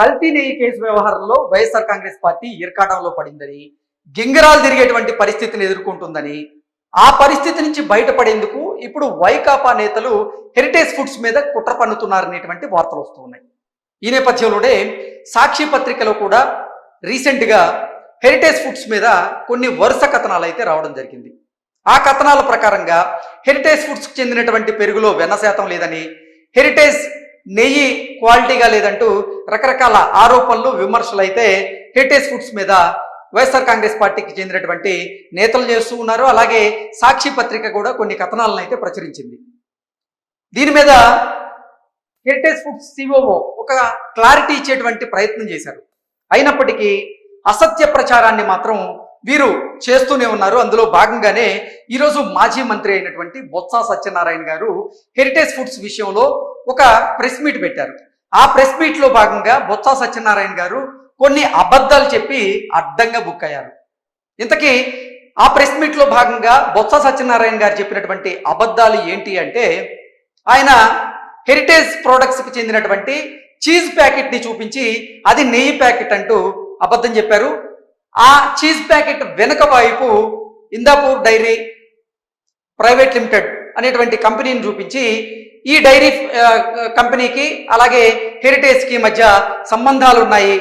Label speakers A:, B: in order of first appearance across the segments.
A: కల్తీ నెయ్యి కేసు వ్యవహారంలో వైఎస్ఆర్ కాంగ్రెస్ పార్టీ ఇరకాటంలో పడిందని గింగిరాలు తిరిగేటువంటి పరిస్థితిని ఎదుర్కొంటుందని ఆ పరిస్థితి నుంచి బయటపడేందుకు ఇప్పుడు వైకాపా నేతలు హెరిటేజ్ ఫుడ్స్ మీద కుట్ర పన్నుతున్నారనేటువంటి వార్తలు వస్తూ ఉన్నాయి. ఈ నేపథ్యంలోనే సాక్షి పత్రికలో కూడా రీసెంట్గా హెరిటేజ్ ఫుడ్స్ మీద కొన్ని వరుస కథనాలు అయితే రావడం జరిగింది. ఆ కథనాల ప్రకారంగా హెరిటేజ్ ఫుడ్స్కి చెందినటువంటి పెరుగులో వెన్న శాతం లేదని హెరిటేజ్ నెయ్యి క్వాలిటీగా లేదంటూ రకరకాల ఆరోపణలు విమర్శలు అయితే హెరిటేజ్ ఫుడ్స్ మీద వైఎస్ఆర్ కాంగ్రెస్ పార్టీకి చెందినటువంటి నేతలు చేస్తూ ఉన్నారు. అలాగే సాక్షి పత్రిక కూడా కొన్ని కథనాలను అయితే ప్రచురించింది. దీని మీద హెరిటేజ్ ఫుడ్స్ సిఓఓ ఒక క్లారిటీ ఇచ్చేటువంటి ప్రయత్నం చేశారు. అయినప్పటికీ అసత్య ప్రచారాన్ని మాత్రం వీరు చేస్తూనే ఉన్నారు. అందులో భాగంగానే ఈరోజు మాజీ మంత్రి అయినటువంటి బొత్స సత్యనారాయణ గారు హెరిటేజ్ ఫుడ్స్ విషయంలో ఒక ప్రెస్ మీట్ పెట్టారు. ఆ ప్రెస్ మీట్లో భాగంగా బొత్స సత్యనారాయణ గారు కొన్ని అబద్ధాలు చెప్పి అడ్డంగా బుక్ అయ్యారు. ఇంతకీ ఆ ప్రెస్ మీట్లో భాగంగా బొత్స సత్యనారాయణ గారు చెప్పినటువంటి అబద్ధాలు ఏంటి అంటే ఆయన హెరిటేజ్ ప్రోడక్ట్స్కి చెందినటువంటి చీజ్ ప్యాకెట్ని చూపించి అది నెయ్యి ప్యాకెట్ అంటూ అబద్ధం చెప్పారు. ఆ చీజ్ ప్యాకెట్ వెనుక వైపు ఇందాపూర్ డైరీ ప్రైవేట్ లిమిటెడ్ అనేటువంటి కంపెనీని చూపించి ఈ డైరీ కంపెనీకి అలాగే హెరిటేజ్కి మధ్య సంబంధాలు ఉన్నాయి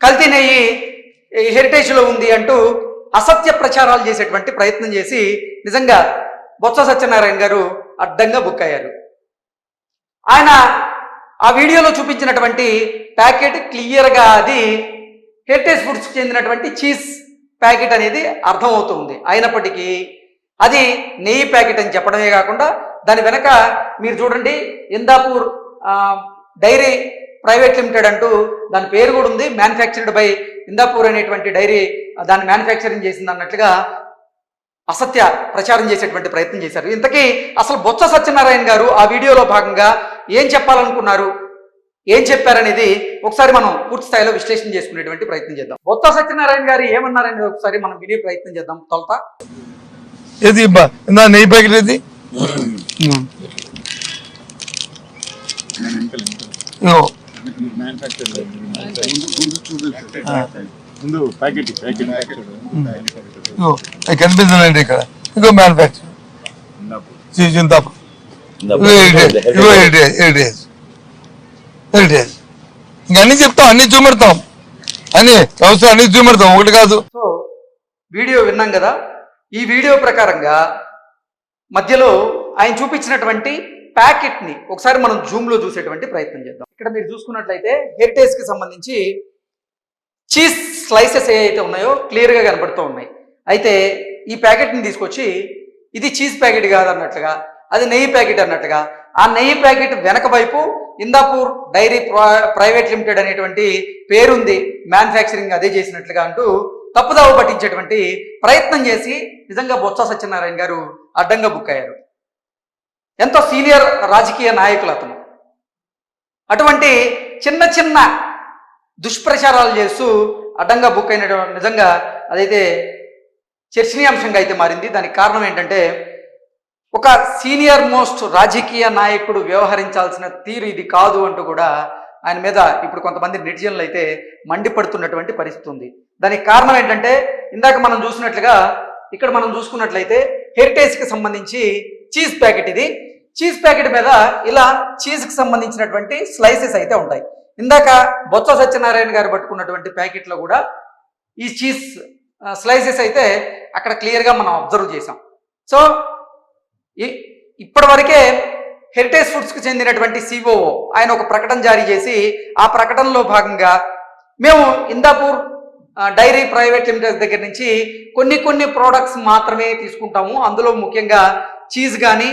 A: కల్తీ నెయ్యి హెరిటేజ్లో ఉంది అంటూ అసత్య ప్రచారాలు చేసేటువంటి ప్రయత్నం చేసి నిజంగా బొత్స సత్యనారాయణ గారు అడ్డంగా బుక్ అయ్యారు. ఆయన ఆ వీడియోలో చూపించినటువంటి ప్యాకెట్ క్లియర్గా అది హెరిటేజ్ ఫుడ్స్కి చెందినటువంటి చీజ్ ప్యాకెట్ అనేది అర్థమవుతుంది. అయినప్పటికీ అది నెయ్యి ప్యాకెట్ అని చెప్పడమే కాకుండా దాని వెనక మీరు చూడండి ఇందాపూర్ డైరీ ప్రైవేట్ లిమిటెడ్ అంటూ దాని పేరు కూడా ఉంది. మ్యానుఫ్యాక్చర్డ్ బై ఇందాపూర్ అనేటువంటి డైరీ దాన్ని మ్యానుఫ్యాక్చరింగ్ చేసింది అన్నట్లుగా అసత్య ప్రచారం చేసేటువంటి ప్రయత్నం చేశారు. ఇంతకీ అసలు బొత్స సత్యనారాయణ గారు ఆ వీడియోలో భాగంగా ఏం చెప్పాలనుకున్నారు? ఏం చెప్పారనేది ఒకసారి మనం పూర్తి స్థాయిలో విశ్లేషణ చేసుకునేటువంటి ప్రయత్నం చేద్దాం. బొత్స సత్యనారాయణ గారు ఏమన్నారనేది ఒకసారి మనం వినే ప్రయత్నం చేద్దాం. తొలత.
B: ఏది నెయ్యి ప్యాకెట్ ఏది? కనిపించలేండి ఇక్కడ. ఇగో మ్యానుఫ్యాక్చర్. చింతాపు. ఇగో హెరిటేజ్ ఇగో హెరిటేజ్ ఇంక అన్ని చెప్తాం అన్ని చూపెడతాం. అన్ని వ్యవస్థ అన్ని చూపెడతాం ఒకటి కాదు.
A: సో వీడియో విన్నాం కదా? ఈ వీడియో ప్రకారంగా మధ్యలో ఆయన చూపించినటువంటి ప్యాకెట్ని ఒకసారి మనం జూమ్లో చూసేటువంటి ప్రయత్నం చేద్దాం. ఇక్కడ మీరు చూసుకున్నట్లయితే హెరిటేజ్కి సంబంధించి చీజ్ స్లైసెస్ ఏవైతే ఉన్నాయో క్లియర్గా కనబడుతూ ఉన్నాయి. అయితే ఈ ప్యాకెట్ని తీసుకొచ్చి ఇది చీజ్ ప్యాకెట్ కాదు అన్నట్లుగా అది నెయ్యి ప్యాకెట్ అన్నట్టుగా ఆ నెయ్యి ప్యాకెట్ వెనక వైపు ఇందాపూర్ డైరీ ప్ర- ప్రైవేట్ లిమిటెడ్ అనేటువంటి పేరుంది మ్యానుఫ్యాక్చరింగ్ అదే చేసినట్లుగా అంటూ తప్పుదావ పట్టించేటువంటి ప్రయత్నం చేసి నిజంగా బొత్స సత్యనారాయణ గారు అడ్డంగా బుక్ అయ్యారు. ఎంతో సీనియర్ రాజకీయ నాయకులు అతను. అటువంటి చిన్న చిన్న దుష్ప్రచారాలు చేస్తూ అడ్డంగా బుక్ అయినటువంటి నిజంగా అదైతే చర్చనీయాంశంగా అయితే మారింది. దానికి కారణం ఏంటంటే ఒక సీనియర్ మోస్ట్ రాజకీయ నాయకుడు వ్యవహరించాల్సిన తీరు ఇది కాదు అంటూ కూడా ఆయన మీద ఇప్పుడు కొంతమంది నెటిజన్లు అయితే మండిపడుతున్నటువంటి పరిస్థితి ఉంది. దానికి కారణం ఏంటంటే ఇందాక మనం చూసినట్లుగా ఇక్కడ మనం చూసుకున్నట్లయితే హెరిటేజ్కి సంబంధించి చీజ్ ప్యాకెట్ ఇది. చీజ్ ప్యాకెట్ మీద ఇలా చీజ్కి సంబంధించినటువంటి స్లైసెస్ అయితే ఉంటాయి. ఇందాక బొత్స సత్యనారాయణ గారు పట్టుకున్నటువంటి ప్యాకెట్లో కూడా ఈ చీజ్ స్లైసెస్ అయితే అక్కడ క్లియర్గా మనం అబ్జర్వ్ చేసాం సో ఇప్పటి వరకే హెరిటేజ్ ఫుడ్స్కి చెందినటువంటి సిఓఓ ఆయన ఒక ప్రకటన జారీ చేసి ఆ ప్రకటనలో భాగంగా మేము ఇందాపూర్ డైరీ ప్రైవేట్ లిమిటెడ్ దగ్గర నుంచి కొన్ని కొన్ని ప్రోడక్ట్స్ మాత్రమే తీసుకుంటాము. అందులో ముఖ్యంగా చీజ్ కానీ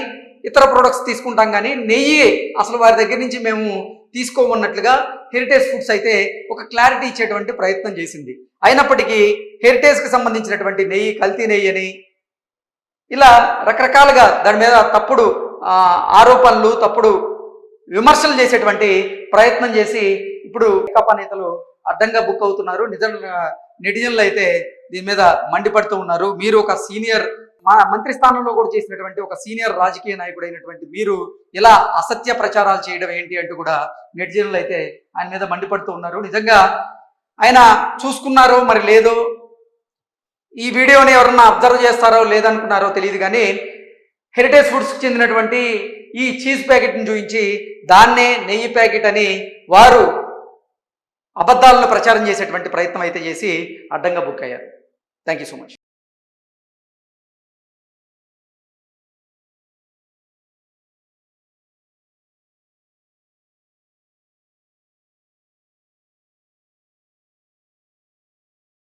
A: ఇతర ప్రోడక్ట్స్ తీసుకుంటాం కానీ నెయ్యి అసలు వారి దగ్గర నుంచి మేము తీసుకోమన్నట్లుగా హెరిటేజ్ ఫుడ్స్ అయితే ఒక క్లారిటీ ఇచ్చేటువంటి ప్రయత్నం చేసింది. అయినప్పటికీ హెరిటేజ్కి సంబంధించినటువంటి నెయ్యి కల్తీ నెయ్యి అని ఇలా రకరకాలుగా దాని మీద తప్పుడు ఆరోపణలు తప్పుడు విమర్శలు చేసేటువంటి ప్రయత్నం చేసి ఇప్పుడు వైకాపా నేతలు అడ్డంగా బుక్ అవుతున్నారు. నిజంగా నెటిజన్లు అయితే దీని మీద మండిపడుతూ ఉన్నారు. మీరు ఒక సీనియర్ మా మంత్రి స్థానంలో కూడా చేసినటువంటి ఒక సీనియర్ రాజకీయ నాయకుడు అయినటువంటి మీరు ఇలా అసత్య ప్రచారాలు చేయడం ఏంటి అంటూ కూడా నెటిజన్లు అయితే ఆయన మీద మండిపడుతూ ఉన్నారు. నిజంగా ఆయన చూసుకున్నారో మరి లేదో. ఈ వీడియోని ఎవరన్నా అబ్జర్వ్ చేస్తారో లేదనుకున్నారో తెలియదు కానీ హెరిటేజ్ ఫుడ్స్కి చెందినటువంటి ఈ చీజ్ ప్యాకెట్ని చూపించి దాన్నే నెయ్యి ప్యాకెట్ అని వారు అబద్ధాలను ప్రచారం చేసేటువంటి ప్రయత్నం అయితే చేసి అడ్డంగా బుక్ అయ్యారు. Thank you so much